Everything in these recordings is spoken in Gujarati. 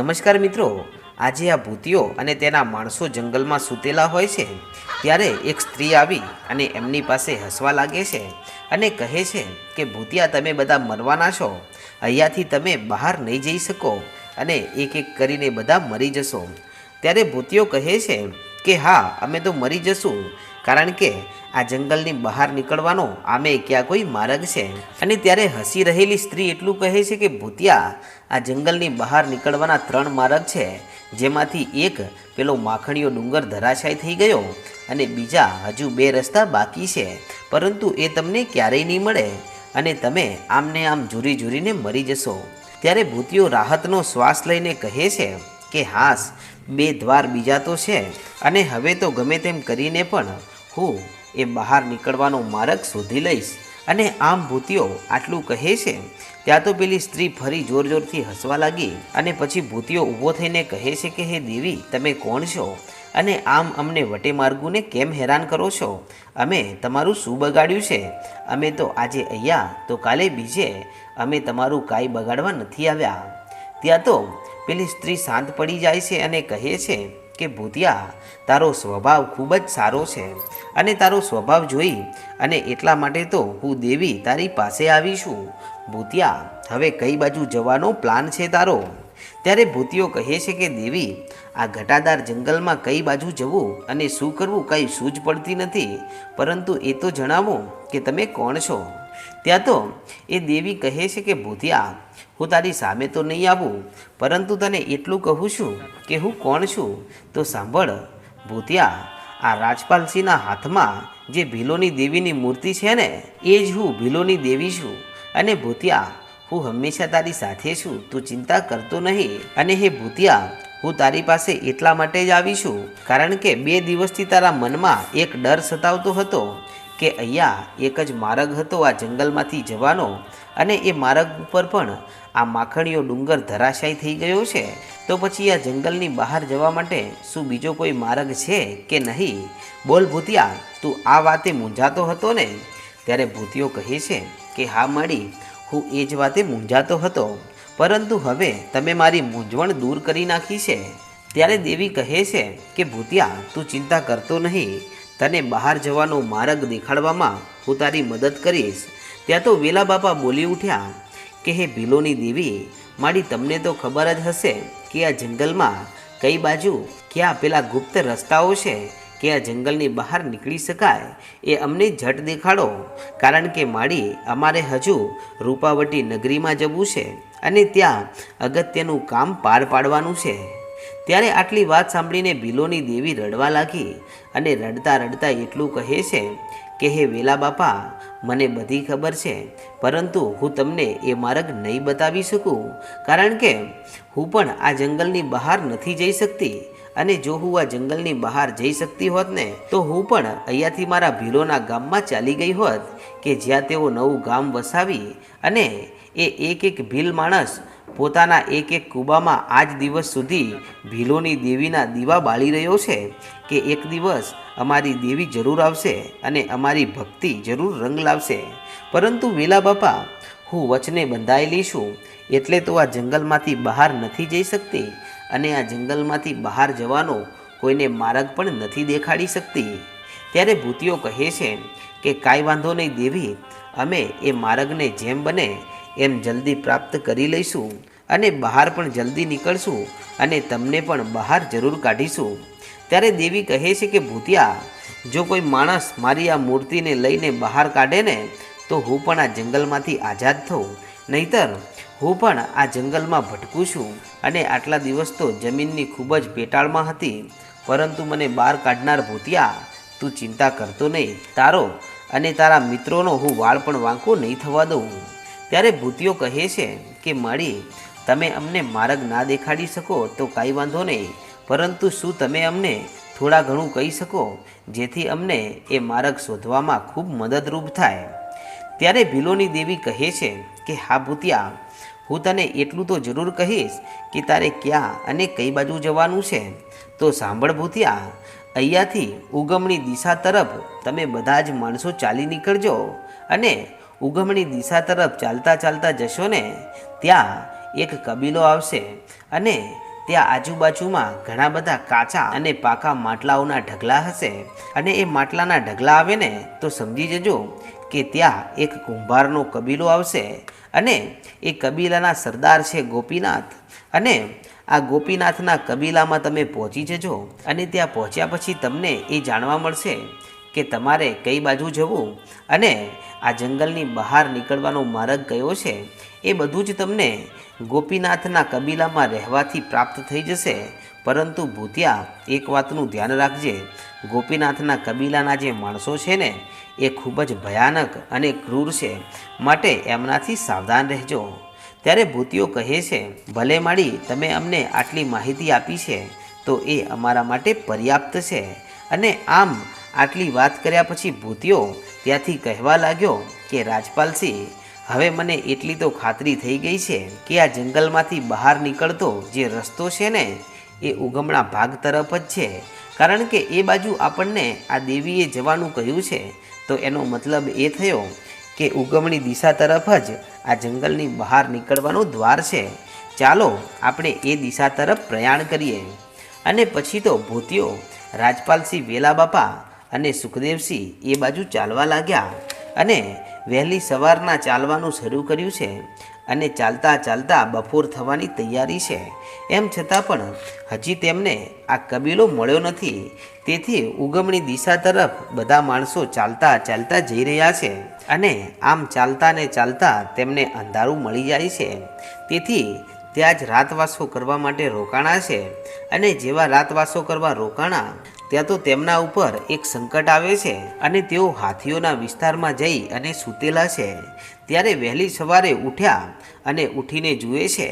નમસ્કાર મિત્રો. આજે આ ભૂતિઓ અને તેના માણસો જંગલમાં સૂતેલા હોય છે, ત્યારે એક સ્ત્રી આવી અને એમની પાસે હસવા લાગે છે અને કહે છે કે, ભૂતિયા, તમે બધા મરવાના છો. અહીંયાથી તમે બહાર નહીં જઈ શકો અને એક એક કરીને બધા મરી જશો. ત્યારે ભૂતિઓ કહે છે કે, હા, અમે તો મરી જશું. કારણ કે આ જંગલની બહાર નીકળવાનો આમે ક્યાં કોઈ માર્ગ છે? અને ત્યારે હસી રહેલી સ્ત્રી એટલું કહે છે કે, ભૂતિયા, આ જંગલની બહાર નીકળવાના ત્રણ માર્ગ છે. જેમાંથી એક પેલો માખણીયો ડુંગર ધરાશાય થઈ ગયો અને બીજા હજુ બે રસ્તા બાકી છે. પરંતુ એ તમને ક્યારેય નહીં મળે અને તમે આમને આમ ઝૂરી ઝૂરીને મરી જશો. ત્યારે ભૂતિયો રાહતનો શ્વાસ લઈને કહે છે કે, હાસ, બે દ્વાર બીજા તો છે. અને હવે તો ગમે તેમ કરીને પણ હું એ બહાર નીકળવાનો માર્ગ શોધી લઈશ. અને આમ ભૂતિયો આટલું કહે છે, ત્યાં તો પેલી સ્ત્રી ફરી જોર જોરથી હસવા લાગી અને પછી ભૂતિયો ઊભો થઈને કહે છે કે, હે દેવી, તમે કોણ છો? અને આમ અમને વટે માર્ગુને કેમ હેરાન કરો છો? અમે તમારું શું બગાડ્યું છે? અમે તો આજે અહીંયા, તો કાલે બીજે, અમે તમારું કાંઈ બગાડવા નથી આવ્યા. ત્યાં તો પેલી સ્ત્રી શાંત પડી જાય છે અને કહે છે કે ભૂતિયા, તારો સ્વભાવ ખૂબ જ સારો છે અને તારો સ્વભાવ જોઈ અને એટલા માટે તો હું દેવી તારી પાસે આવીશું ભૂતિયા, હવે કઈ બાજુ જવાનો પ્લાન છે તારો? ત્યારે ભૂતિયો કહે છે કે, દેવી, આ ઘટાદાર જંગલમાં કઈ બાજુ જવું અને શું કરવું કંઈ સૂઝ પડતી નથી. પરંતુ એ તો જણાવો કે તમે કોણ છો? ત્યાં તો એ દેવી કહે છે કે, ભૂતિયા, હું તારી સામે તો નહીં આવું, પરંતુ તને એટલું કહું છું કે હું કોણ છું? તો સાંભળ, ભૂતિયા, આ રાજપાલસિંહના હાથમાં જે ભીલોની દેવીની મૂર્તિ છે ને, એ જ હું ભીલોની દેવી છું. અને ભૂતિયા, હું હંમેશા તારી સાથે છું, તું ચિંતા કરતો નહીં. અને હે ભૂતિયા, હું તારી પાસે એટલા માટે જ આવી છું, કારણ કે બે દિવસથી તારા મનમાં એક ડર સતાવતો હતો. કે અહીંયા એક જ માર્ગ હતો આ જંગલમાંથી જવાનો અને એ માર્ગ ઉપર પણ આ માખણીયો ડુંગર ધરાશાય થઈ ગયો છે. તો પછી આ જંગલની બહાર જવા માટે શું બીજો કોઈ માર્ગ છે કે નહીં? બોલ ભૂતિયા, તું આ વાતે મૂંઝાતો હતો ને? ત્યારે ભૂતિયો કહે છે કે, હા મળી હું એ જ વાતે મૂંઝાતો હતો. પરંતુ હવે તમે મારી મૂંઝવણ દૂર કરી નાખી છે. ત્યારે દેવી કહે છે કે, ભૂતિયા, તું ચિંતા કરતો નહીં. તને બહાર જવાનો માર્ગ દેખાડવામાં હું તારી મદદ કરીશ. ત્યાં તો વેલા બાપા બોલી ઉઠ્યા કે, હે ભીલોની દેવી મારી તમને તો ખબર જ હશે કે આ જંગલમાં કઈ બાજુ ક્યાં પેલા ગુપ્ત રસ્તાઓ છે, કે આ જંગલની બહાર નીકળી શકાય, એ અમને ઝટ દેખાડો. કારણ કે માડી અમારે હજુ રૂપાવટી નગરીમાં જવું છે અને ત્યાં અગત્યનું કામ પાર પાડવાનું છે. ત્યારે આટલી વાત સાંભળીને ભીલોની દેવી રડવા લાગી અને રડતા રડતા એટલું કહે છે કે, હે વેલા બાપા, મને બધી ખબર છે, પરંતુ હું તમને એ માર્ગ નહીં બતાવી શકું, કારણ કે હું પણ આ જંગલની બહાર નથી જઈ શકતી અને જો હું આ જંગલની બહાર જઈ શકતી હોત ને, તો હું પણ અહીંયાથી મારા ભીલોના ગામમાં ચાલી ગઈ હોત કે જ્યાં તેઓ નવું ગામ વસાવી અને એ એક એક ભીલ માણસ પોતાના એક એક કૂબામાં આજ દિવસ સુધી ભીલોની દેવીના દીવા બાળી રહ્યો છે કે એક દિવસ અમારી દેવી જરૂર આવશે અને અમારી ભક્તિ જરૂર રંગ લાવશે. પરંતુ વેલા બાપા, હું વચને બંધાયેલી છું, એટલે તો આ જંગલમાંથી બહાર નથી જઈ શકતી અને આ જંગલમાંથી બહાર જવાનો કોઈને માર્ગ પણ નથી દેખાડી શકતી. ત્યારે ભૂતિઓ કહે છે કે કાંઈ વાંધો નહીં દેવી, અમે એ માર્ગને જેમ બને એમ જલ્દી પ્રાપ્ત કરી લઈશું અને બહાર પણ જલ્દી નીકળશું અને તમને પણ બહાર જરૂર કાઢીશું. ત્યારે દેવી કહે છે કે, ભૂતિયા, જો કોઈ માણસ મારી આ મૂર્તિને લઈને બહાર કાઢે ને, તો હું પણ આ જંગલમાંથી આઝાદ થઉં. નહીતર, હું પણ આ જંગલમાં ભટકું છું અને આટલા દિવસ તો જમીનની ખૂબ જ પેટાળમાં હતી. પરંતુ મને બહાર કાઢનાર ભૂતિયા, તું ચિંતા કરતો નહીં. તારો અને તારા મિત્રોનો હું વાળ પણ વાંકો નહીં થવા દઉં. ત્યારે ભૂતિઓ કહે છે કે, માળી, તમે અમને માર્ગ ના દેખાડી શકો તો કાંઈ વાંધો નહીં. પરંતુ શું તમે અમને થોડા ઘણું કહી શકો, જેથી અમને એ માર્ગ શોધવામાં ખૂબ મદદરૂપ થાય? ત્યારે ભીલોની દેવી કહે છે કે, હા ભૂતિયા, હું તને એટલું તો જરૂર કહીશ કે તારે ક્યાં અને કઈ બાજુ જવાનું છે. તો સાંભળ ભૂતિયા, અહીંયાથી ઉગમણી દિશા તરફ તમે બધા જ માણસો ચાલી નીકળજો અને ઉગમણી દિશા તરફ ચાલતા ચાલતા જશો ને, ત્યાં એક કબીલો આવશે અને ત્યાં આજુબાજુમાં ઘણા બધા કાચા અને પાકા માટલાઓના ઢગલા હશે. અને એ માટલાના ઢગલા આવે ને, તો સમજી જજો કે ત્યાં એક કુંભારનો કબીલો આવશે અને એ કબીલાના સરદાર છે ગોપીનાથ. અને આ ગોપીનાથના કબીલામાં તમે પહોંચી જજો અને ત્યાં પહોંચ્યા પછી તમને એ જાણવા મળશે કે તમારે કઈ બાજુ જવું? અને આ જંગલની બહાર નીકળવાનો માર્ગ કયો છે? એ બધું જ તમને ગોપીનાથના કબીલામાં રહેવાથી પ્રાપ્ત થઈ જશે. પરંતુ ભૂતિયા, એક વાતનું ધ્યાન રાખજે. ગોપીનાથના કબીલાના જે માણસો છે ને, એ ખૂબ જ ભયાનક અને ક્રૂર છે. માટે એમનાથી સાવધાન રહેજો. ત્યારે ભૂતિઓ કહે છે, ભલે માળી, તમે અમને આટલી માહિતી આપી છે, તો એ અમારા માટે પર્યાપ્ત છે. અને આમ આટલી વાત કર્યા પછી ભૂતિયો ત્યાંથી કહેવા લાગ્યો કે રાજપાલસિંહ હવે મને એટલી તો ખાતરી થઈ ગઈ છે કે આ જંગલમાંથી બહાર નીકળતો જે રસ્તો છે ને, એ ઉગમણા ભાગ તરફ જ છે. કારણ કે એ બાજુ આપણને આ દેવીએ જવાનું કહ્યું છે. તો એનો મતલબ એ થયો કે ઉગમણી દિશા તરફ જ આ જંગલની બહાર નીકળવાનું દ્વાર છે. ચાલો આપણે એ દિશા તરફ પ્રયાણ કરીએ. અને પછી તો ભૂતિયો રાજપાલસિંહ વેલા બાપા અને સુખદેવસિંહ એ બાજુ ચાલવા લાગ્યા અને વહેલી સવારના ચાલવાનું શરૂ કર્યું છે અને ચાલતા ચાલતા બપોર થવાની તૈયારી છે. એમ છતાં પણ હજી તેમને આ કબીલો મળ્યો નથી. તેથી ઉગમણી દિશા તરફ બધા માણસો ચાલતા ચાલતા જઈ રહ્યા છે અને આમ ચાલતા ને ચાલતા તેમને અંધારું મળી જાય છે. તેથી ત્યાં જ રાતવાસો કરવા માટે રોકાણા છે અને જેવા રાતવાસો કરવા રોકાણા ત્યાં તો તેમના ઉપર એક સંકટ આવે છે અને તેઓ હાથીઓના વિસ્તારમાં જઈ અને સૂતેલા છે. ત્યારે વહેલી સવારે ઉઠ્યા અને ઉઠીને જુએ છે.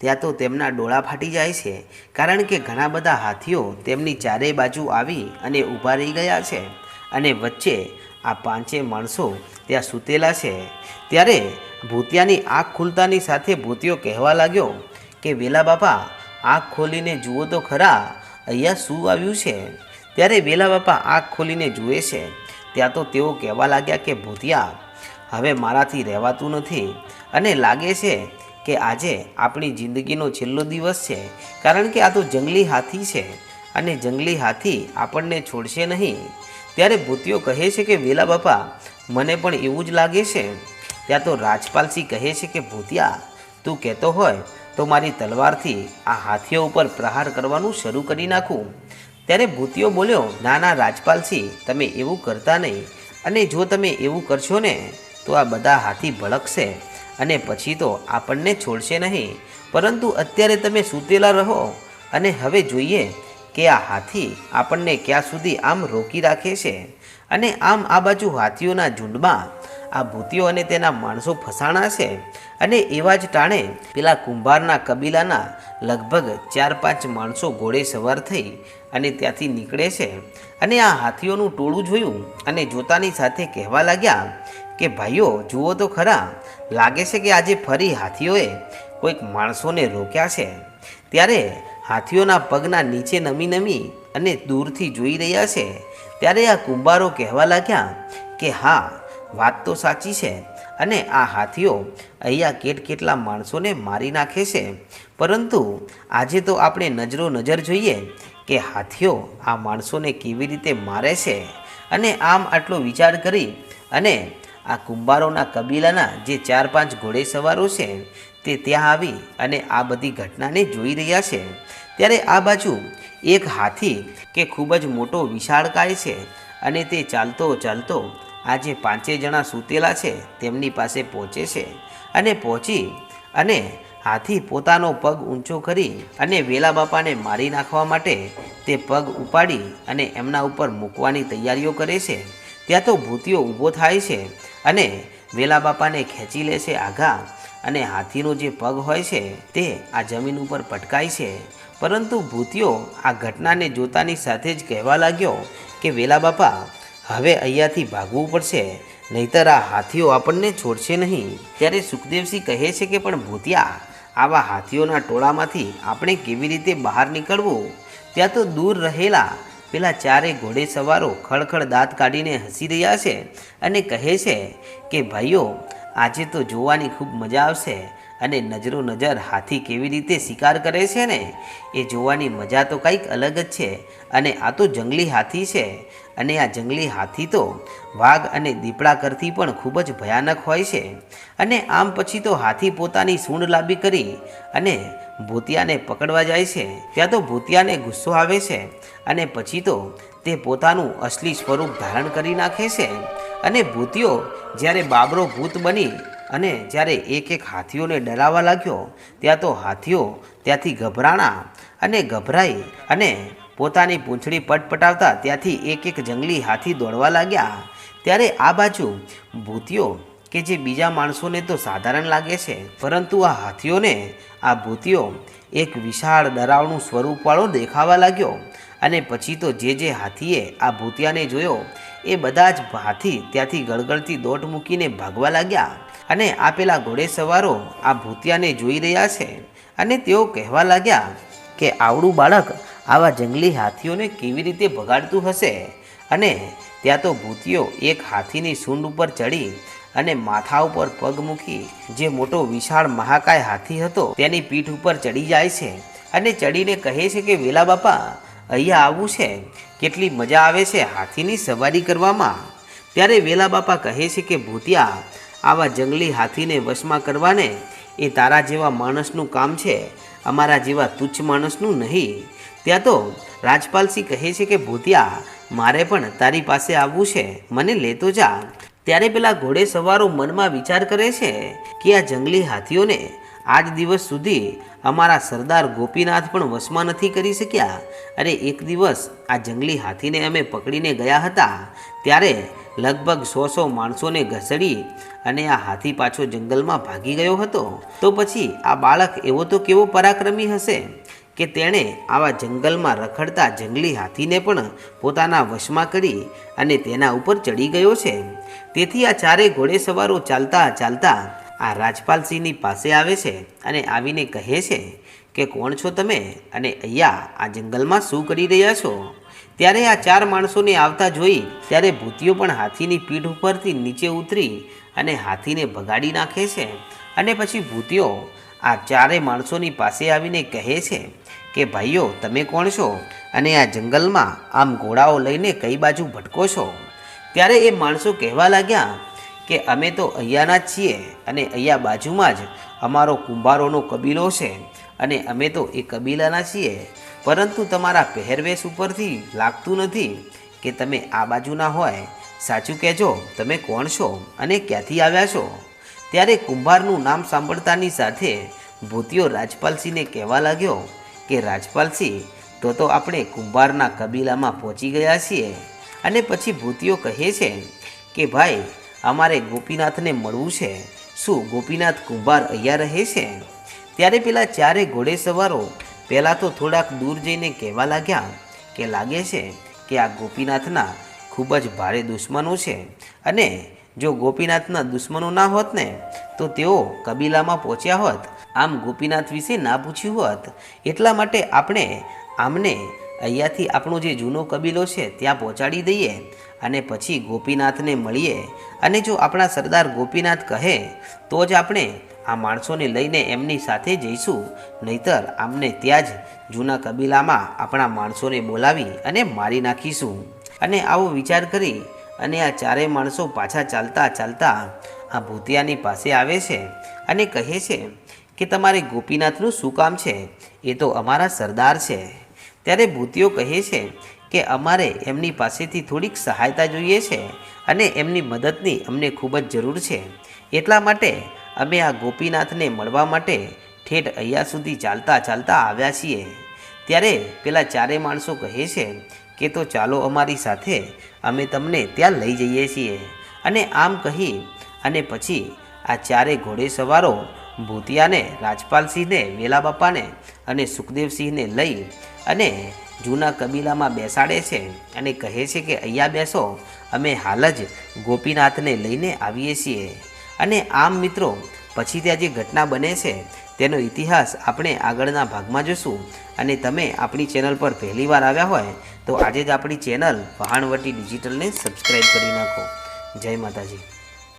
ત્યાં તો તેમના ડોળા ફાટી જાય છે, કારણ કે ઘણા બધા હાથીઓ તેમની ચારે બાજુ આવી અને ઊભા રહી ગયા છે અને વચ્ચે આ પાંચે માણસો ત્યાં સૂતેલા છે. ત્યારે ભૂતિયાની આંખ ખુલતાની સાથે ભૂતિયો કહેવા લાગ્યો કે, વેલા બાપા, આંખ ખોલીને જુઓ તો ખરા, અહીંયા શું આવ્યું છે? ત્યારે વેલા બાપા આંખ ખોલીને જુએ છે. ત્યાં તો તેઓ કહેવા લાગ્યા કે, ભૂતિયા, હવે મારાથી રહેવાતું નથી. અને લાગે છે કે, આજે આપણી જિંદગીનો છેલ્લો દિવસ છે, કારણ કે આ તો જંગલી હાથી છે અને જંગલી હાથી આપણને છોડશે નહીં. ત્યારે ભૂતિયો કહે છે કે, વેલા બાપા, મને પણ એવું જ લાગે છે. ત્યાં તો રાજપાલસિંહ કહે છે કે, ભૂતિયા, તું કહેતો હોય તો મારી તલવારથી આ હાથીઓ ઉપર પ્રહાર કરવાનું શરૂ કરી નાખું. ત્યારે ભૂતિયો બોલ્યો ના ના રાજપાલસિંહ, તમે એવું કરતા નહીં. અને જો તમે એવું કરશો ને, તો આ બધા હાથી ભડકશે. અને પછી તો આપણને છોડશે નહીં. પરંતુ અત્યારે તમે સૂતેલા રહો. અને હવે જોઈએ કે આ હાથી આપણને ક્યાં સુધી આમ રોકી રાખે છે. અને આમ આ બાજુ હાથીઓના ઝુંડમાં આ ભૂતિઓ અને તેના માણસો ફસાણા છે. અને એવા જ ટાણે પેલા કુંભારના કબીલાના લગભગ ચાર પાંચ માણસો ઘોડે સવાર થઈ અને ત્યાંથી નીકળે છે. અને આ હાથીઓનું ટોળું જોયું અને જોતાની સાથે કહેવા લાગ્યા કે, ભાઈઓ, જુઓ તો ખરા, લાગે છે કે આજે ફરી હાથીઓએ કોઈક માણસોને રોક્યા છે. ત્યારે હાથીઓના પગના નીચે નમી નમી અને દૂરથી જોઈ રહ્યા છે. ત્યારે આ કુંભારો કહેવા લાગ્યા કે, હા વાત તો સાચી છે અને આ હાથીઓ અહીંયા કેટ કેટલા માણસોને મારી નાખે છે. પરંતુ આજે તો આપણે નજરો નજર જોઈએ કે હાથીઓ આ માણસોને કેવી રીતે મારે છે અને આમ આટલો વિચાર કરી અને આ કુંભારોના કબીલાના જે ચાર પાંચ ઘોડે સવારો છે તે ત્યાં આવી અને આ બધી ઘટનાને જોઈ રહ્યા છે. ત્યારે આ બાજુ એક હાથી કે ખૂબ જ મોટો વિશાળકાય છે અને તે ચાલતો ચાલતો આ જે પાંચે જણા સૂતેલા છે, તેમની પાસે પહોંચે છે અને પહોંચી અને હાથી પોતાનો પગ ઊંચો કરી અને વેલા બાપાને મારી નાખવા માટે તે પગ ઉપાડી અને એમના ઉપર મૂકવાની તૈયારીઓ કરે છે. ત્યાં તો ભૂતિયો ઊભો થાય છે અને વેલા બાપાને ખેંચી લે છે આઘા અને હાથીનો જે પગ હોય છે તે આ જમીન ઉપર પટકાય છે. પરંતુ ભૂતિયો આ ઘટનાને જોતાની સાથે જ કહેવા લાગ્યો કે વેલા બાપા હવે અહીંયાથી ભાગવું પડશે, નહીતર આ હાથીઓ આપણને છોડશે નહીં. ત્યારે સુખદેવસિંહ કહે છે કે, પણ ભૂતિયા, આવા હાથીઓના ટોળામાંથી આપણે કેવી રીતે બહાર નીકળવું? ત્યાં તો દૂર રહેલા પેલા ચારે ઘોડે સવારો ખળખળ દાંત કાઢીને હસી રહ્યા છે અને કહે છે કે, ભાઈઓ, આજે તો જોવાની ખૂબ મજા આવશે અને નજરો નજર હાથી કેવી રીતે શિકાર કરે છે ને? એ જોવાની મજા તો કંઈક અલગ જ છે અને આ તો જંગલી હાથી છે. અને આ જંગલી હાથી તો વાઘ અને દીપડા કરતી પણ ખૂબ જ ભયાનક હોય છે. અને આમ પછી તો હાથી પોતાની સૂંઢ લાંબી કરી અને ભૂતિયાને પકડવા જાય છે. ત્યાં તો ભૂતિયાને ગુસ્સો આવે છે અને પછી તો તે પોતાનું અસલી સ્વરૂપ ધારણ કરી નાખે છે. અને ભૂતિયો જ્યારે બાબરો ભૂત બની અને જ્યારે એક એક હાથીઓને ડરાવવા લાગ્યો, ત્યાં તો હાથીઓ ત્યાંથી ગભરાણા અને ગભરાઈ અને પોતાની પૂંછડી પટપટાવતા ત્યાંથી એક એક જંગલી હાથી દોડવા લાગ્યા. ત્યારે આ બાજુ ભૂતિઓ કે જે બીજા માણસોને તો સાધારણ લાગે છે, પરંતુ આ હાથીઓને આ ભૂતિઓ એક વિશાળ ડરાવણું સ્વરૂપવાળો દેખાવા લાગ્યો. અને પછી તો જે જે હાથીએ આ ભૂતિયાને જોયો, એ બધા જ હાથી ત્યાંથી ગળગળતી દોટ મૂકીને ભાગવા લાગ્યા અને આ પેલા ઘોડે સવારો આ ભૂતિયાને જોઈ રહ્યા છે. અને તેઓ કહેવા લાગ્યા કે, આવડું બાળક આવા જંગલી હાથીઓને કેવી રીતે ભગાડતું હશે? અને ત્યાં તો ભૂતિયો એક હાથીની સૂંડ ઉપર ચડી અને માથા ઉપર પગ મૂકી જે મોટો વિશાળ મહાકાય હાથી હતો તેની પીઠ ઉપર ચડી જાય છે અને ચડીને કહે છે કે, વેલા બાપા, અહીંયા આવવું છે? કેટલી મજા આવે છે હાથીની સવારી કરવામાં. ત્યારે વેલા બાપા કહે છે કે, ભૂતિયા, આવા જંગલી હાથીને વશમાં કરવાને એ તારા જેવા માણસનું કામ છે. અમારા જેવા તુચ્છ માણસનું નહીં. ત્યાં તો રાજપાલસિંહ કહે છે કે, ભૂતિયા, મારે પણ તારી પાસે આવવું છે. મને લેતો જા. ત્યારે પેલા ઘોડે સવારો મનમાં વિચાર કરે છે કે, આ જંગલી હાથીઓને આજ દિવસ સુધી અમારા સરદાર ગોપીનાથ પણ વશમાં નથી કરી શક્યા. અરે, એક દિવસ આ જંગલી હાથીને અમે પકડીને ગયા હતા. ત્યારે લગભગ સો સો માણસોને ઘસડી અને આ હાથી પાછો જંગલમાં ભાગી ગયો હતો. તો પછી આ બાળક એવો તો કેવો પરાક્રમી હશે? કે તેણે આવા જંગલમાં રખડતા જંગલી હાથીને પણ પોતાના વશમાં કરી અને તેના ઉપર ચડી ગયો છે. તેથી આ ચારે ઘોડેસવારો ચાલતા ચાલતા આ રાજપાલસિંહની પાસે આવે છે અને આવીને કહે છે કે, કોણ છો તમે અને અહીંયા આ જંગલમાં શું કરી રહ્યા છો? ત્યારે આ ચાર માણસોને આવતા જોઈ ત્યારે ભૂતિયો પણ હાથીની પીઠ ઉપરથી નીચે ઉતરી અને હાથીને ભગાડી નાખે છે. અને પછી ભૂતિયો આ ચારે માણસોની પાસે આવીને કહે છે કે ભાઈઓ, તમે કોણ છો? અને આ જંગલમાં આમ ઘોડાઓ લઈને કઈ બાજુ ભટકો છો? ત્યારે એ માણસો કહેવા લાગ્યા કે અમે તો અહીંયાના જ છીએ અને અહીંયા બાજુમાં જ અમારો કુંભારોનો કબીલો છે અને અમે તો એ કબીલાના છીએ. પરંતુ તમારા પહેરવેશ ઉપરથી લાગતું નથી કે તમે આ બાજુના હોય. સાચું કહેજો, તમે કોણ છો અને ક્યાંથી આવ્યા છો? ત્યારે કુંભારનું નામ સાંભળતાની સાથે ભૂતિયો રાજપાલસિંહને કહેવા લાગ્યો કે રાજપાલસિંહ, તો તો આપણે કુંભારના કબીલામાં પહોંચી ગયા છીએ. અને પછી ભૂતિઓ કહે છે કે, ભાઈ, અમારે ગોપીનાથને મળવું છે. શું ગોપીનાથ કુંભાર અહીંયા રહે છે? ત્યારે પેલા ચારે ઘોડે સવારો પહેલાં તો થોડાક દૂર જઈને કહેવા લાગ્યા કે, લાગે છે કે આ ગોપીનાથના ખૂબ જ ભારે દુશ્મનો છે. અને જો ગોપીનાથના દુશ્મનો ના હોત ને, તો તેઓ કબીલામાં પહોંચ્યા હોત આમ ગોપીનાથ વિશે ના પૂછ્યું હોત, એટલા માટે આપણે આમને અહીંયાથી આપણો જે જૂનો કબીલો છે ત્યાં પહોંચાડી દઈએ અને પછી ગોપીનાથને મળીએ. અને જો આપણા સરદાર ગોપીનાથ કહે, તો જ આપણે આ માણસોને લઈને એમની સાથે જઈશું. નહીતર આમને ત્યાં જ જૂના કબીલામાં આપણા માણસોને બોલાવી અને મારી નાખીશું. અને આવો વિચાર કરી અને આ ચારેય માણસો પાછા ચાલતા ચાલતા આ ભૂતિયાની પાસે આવે છે અને કહે છે કે તમારે ગોપીનાથનું શું કામ છે? એ તો અમારા સરદાર છે. ત્યારે ભૂતિઓ કહે છે કે અમારે એમની પાસેથી થોડીક સહાયતા જોઈએ છે અને એમની મદદની અમને ખૂબ જ જરૂર છે. એટલા માટે અમે આ ગોપીનાથને મળવા માટે ઠેઠ અહીંયા સુધી ચાલતા ચાલતા આવ્યા છીએ. ત્યારે પેલા ચારે માણસો કહે છે કે તો ચાલો અમારી સાથે, અમે તમને ત્યાં લઈ જઈએ છીએ. અને આમ કહી અને પછી આ ચારે ઘોડે સવારો ભૂતિયાને, રાજપાલસિંહને વેલા બાપાને અને સુખદેવસિંહને લઈ અને જૂના કબીલામાં બેસાડે છે અને કહે છે કે, અહીંયા બેસો, અમે હાલ જ ગોપીનાથને લઈને આવીએ છીએ. અને આમ મિત્રો, પછી ત્યાં જે ઘટના બને છે, તેનો ઇતિહાસ આપણે આગળના ભાગમાં જોશું. અને તમે આપણી ચેનલ પર પહેલીવાર આવ્યા હોય, તો આજે જ આપણી ચેનલ વહાણવટી ડિજિટલને સબસ્ક્રાઈબ કરી નાખો. જય માતાજી.